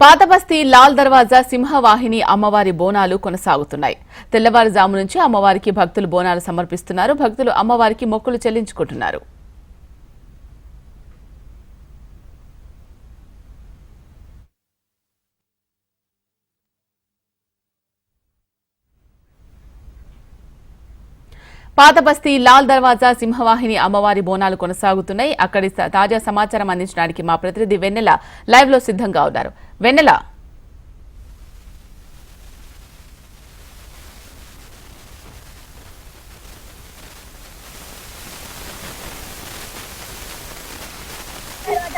పాతబస్తీ లాల్ దర్వాజా సింహవాహిని అమ్మవారి బోనాలు కొనసాగుతున్నాయి. తెల్లవారుజాము నుంచి అమ్మవారికి భక్తులు బోనాలు సమర్పిస్తున్నారు. భక్తులు అమ్మవారికి మొక్కులు చెల్లించుకుంటున్నారు. పాతబస్తీ లాల్ దర్వాజా సింహవాహిని అమ్మవారి బోనాలు కొనసాగుతున్నాయి. అక్కడి తాజా సమాచారం అందించడానికి మా ప్రతినిధి వెన్నెల లైవ్లో సిద్ధంగా ఉన్నారు. వెన్నెల.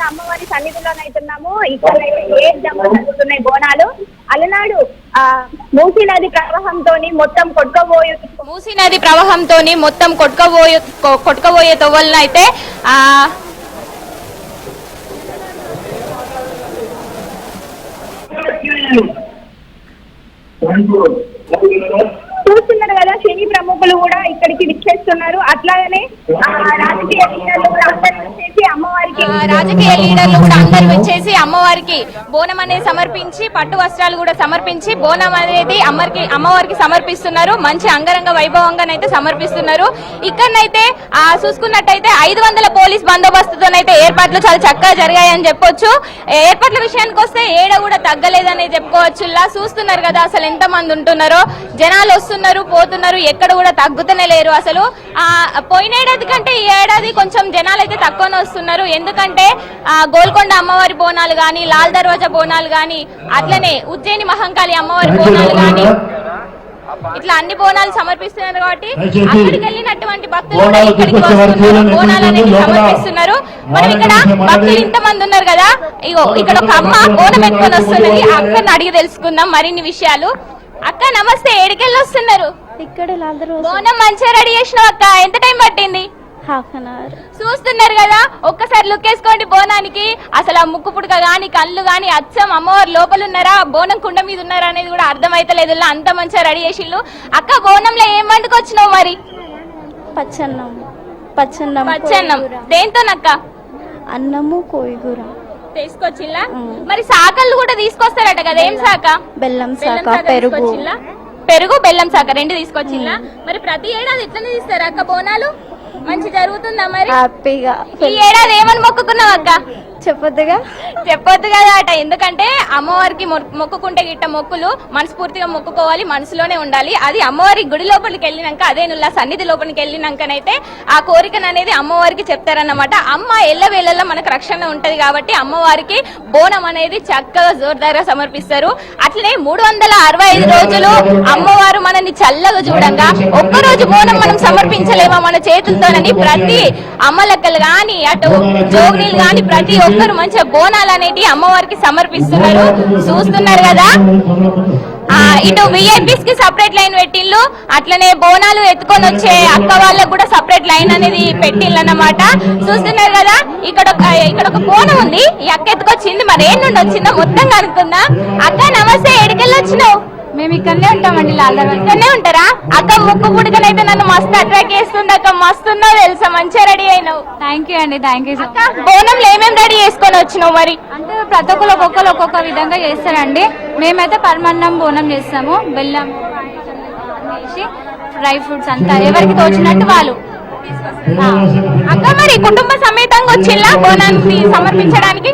అమ్మవారి సన్నిధిలోనైతున్నాము ఇక్కడ ఏ జమ్మ జరుగుతున్నాయి బోనాలు. అలనాడు మూసీ నది ప్రవాహంతో మొత్తం కొట్టుకోబోయే మూసీ నది ప్రవాహంతో మొత్తం కొట్టుకపోయే కొ- కొట్టుకపోయే తొవ్వలను అయితే ఆ చూస్తున్నారు కదా శని ప్రముఖులు కూడా ఇక్కడికి విచ్చేస్తున్నారు. అట్లాగనే రాజకీయ రాజకీయ లీడర్లు కూడా అందరూ వచ్చేసి అమ్మవారికి బోనం అనేది సమర్పించి పట్టు వస్త్రాలు కూడా సమర్పించి బోనం అనేది అమ్మకి అమ్మవారికి సమర్పిస్తున్నారు. మంచి అంగరంగ వైభవంగానైతే సమర్పిస్తున్నారు. ఇక్కడనైతే ఆ, చూసుకున్నట్టయితే ఐదు వందల పోలీస్ బందోబస్తుతోనైతే ఏర్పాట్లు చాలా చక్కగా జరిగాయని చెప్పొచ్చు. ఏర్పాట్ల విషయానికి వస్తే ఏడ కూడా తగ్గలేదని చెప్పుకోవచ్చు. ఇలా చూస్తున్నారు కదా అసలు ఎంత మంది ఉంటున్నారో. జనాలు వస్తున్నారు పోతున్నారు ఎక్కడ కూడా తగ్గుతూనే లేరు అసలు. ఆ పోయిన ఏడాది కంటే ఈ ఏడాది కొంచెం జనాలు అయితే తక్కువనే వస్తున్నారు. ఎందుకంటే గోల్కొండ అమ్మవారి బోనాలు గాని లాల్ దర్వాజా బోనాలు గాని అట్లనే ఉజ్జయిని మహంకాళి అమ్మవారి బోనాలు గాని ఇట్లా అన్ని బోనాలు సమర్పిస్తున్నారు కాబట్టి అక్కడికి వెళ్ళినటువంటి భక్తులు కూడా ఇక్కడికి వస్తున్నారు. బోనాలు అనేది సమర్పిస్తున్నారు. మనం ఇక్కడ భక్తులు ఇంత మంది ఉన్నారు కదా. ఇగో ఇక్కడ ఒక అమ్మ బోనం ఎత్తుకొని వస్తున్నది అక్కని అడిగి తెలుసుకుందాం మరిన్ని విషయాలు. అక్క నమస్తే. ఏడికెళ్ళి వస్తున్నారు ఇక్కడ బోనం మంచిగా రెడీ చేసినావు అక్క. ఎంత టైం పట్టింది? హాఫ్ అన్ అవర్ చూస్తున్నారు కదా ఒక్కసారి లుక్ వేసుకోండి బోనానికి. అసలు ఆ ముక్కు పుడక గాని కళ్ళు గాని అచ్చం అమ్మవారు లోపల ఉన్నారా? బోనం కుండ మీద ఉన్నారా అనేది కూడా అర్థమైతలేదు అంత మంచిగా రెడీ చేసిళ్ళు అక్క బోనంలో ఏం వండుకొచ్చినావు మరి? పచ్చన్నం. పచ్చన్నం పచ్చన్నం. దేంతోనక్క అన్నము కోయిగూర. తీసుకొచ్చిల్లా. మరి శాకలు కూడా తీసుకొస్తారట కదా ఏం శాక బెల్లం శాఖ శాఖ పెరుగు? పెరుగు బెల్లం శాఖ రెండు తీసుకొచ్చిల్లా? మరి ప్రతి ఏడాది ఇట్లనే తీస్తారా అక్క బోనాలు? మంచి జరుగుతుందా మరి? హ్యాపీగా. ఈ ఏడాది ఏమని మొక్కుకున్నావు అక్క? చెప్పొద్దుగా? చెప్పొద్దు కదా అట. ఎందుకంటే అమ్మవారికి మొక్కుకుంటే గిట్ట మొక్కులు మనస్ఫూర్తిగా మొక్కుకోవాలి మనసులోనే ఉండాలి. అది అమ్మవారి గుడి లోపలికి వెళ్ళినాక అదే నుల్లా సన్నిధి లోపలికి వెళ్ళినాకనైతే ఆ కోరికను అనేది అమ్మవారికి చెప్తారన్నమాట. అమ్మ ఎల్లవేళల్లో మనకు రక్షణ ఉంటది కాబట్టి అమ్మవారికి బోనం అనేది చక్కగా జోర్దారుగా సమర్పిస్తారు. అట్లనే మూడు వందల అరవై ఐదు రోజులు అమ్మవారు మనల్ని చల్లగా చూడంగా ఒక్కరోజు బోనం మనం సమర్పించలేమా మన చేతులతోనని ప్రతి అమ్మలక్కలు గాని అటు జోగినీలు గాని ప్రతి ఒక్కరు మంచిగా బోనాలు అనేటి అమ్మవారికి సమర్పిస్తున్నారు. చూస్తున్నారు కదా? ఇటు విఐపీస్కి సపరేట్ లైన్ పెట్టిల్లు అట్లనే బోనాలు ఎత్తుకొని వచ్చే అక్క వాళ్ళకు కూడా సపరేట్ లైన్ అనేది పెట్టిల్లు అన్నమాట చూస్తున్నారు కదా? ఇక్కడ ఒక ఇక్కడ ఒక బోనం ఉంది. ఈ అక్క ఎత్తుకొచ్చింది. మరి ఏం నుండి వచ్చిందో మొత్తం కనుక్కుందా. అక్క నమస్తే. ఎడికెళ్ళి వచ్చినావు మేము ఇక్కడనే ఉంటామండి లాల్దర్వాజ ఇక్కడనే ఉంటారా? అక్క ముక్కు పుడకనైతే నన్ను మస్తు అట్రాక్ట్ చేస్తుంది అక్క మస్తున్నా తెలుసా? మంచిగా రెడీ అయినావు. థ్యాంక్ యూ అండి థ్యాంక్ యూ సో అక్క బోనంలో ఏమేమి రెడీ చేసుకొని వచ్చినావు మరి? అంటే ప్రతి ఒక్కరు ఒక్కొక్కరు ఒక్కొక్క విధంగా చేస్తారండి. మేమైతే పరమాన్నం బోనం చేస్తాము. బెల్లం వేసి డ్రై ఫ్రూట్స్ అంతా ఎవరికి తోచినట్టు వాళ్ళు. అక్క మరి కుటుంబ సమేతంగా వచ్చిల్లా బోనాన్ని సమర్పించడానికి?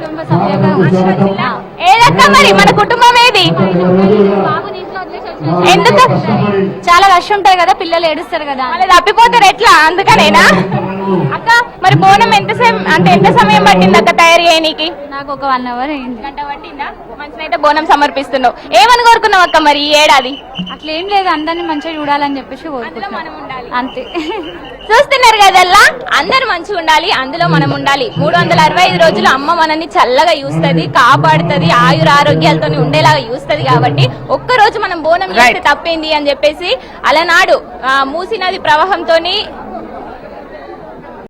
ఏదక్క మరి? మన కుటుంబం ఏది? ఎందుకు? చాలా రష్ ఉంటాయి కదా పిల్లలు ఏడుస్తారు కదా. వాళ్ళు తప్పిపోతారు ఎట్లా? అందుకనేనా? అక్క మరి బోనం ఎంత సేపు అంటే ఎంత సమయం పట్టింది అక్క తయారు చేయనీకి? నాకు ఒక వన్ అవర్ అయింది. గంట పట్టిందా? మంచినైతే బోనం సమర్పిస్తున్నావు. ఏమని కోరుకున్నావు అక్క మరి ఈ ఏడాది? అట్లా ఏం లేదు అందరిని మంచిగా చూడాలని చెప్పేసి కోరుకుంటున్నాం. అంతే. చూస్తున్నారు కదల్లా? అందరు మంచిగా ఉండాలి అందులో మనం ఉండాలి. మూడు వందల అరవై ఐదు రోజులు అమ్మ మనల్ని చల్లగా చూస్తుంది కాపాడుతుంది ఆయుర ఆరోగ్యాలతో ఉండేలాగా చూస్తుంది కాబట్టి ఒక్క రోజు మనం బోనం చేస్తే తప్పేంది అని చెప్పేసి అలనాడు ఆ, మూసీ నది ప్రవాహంతో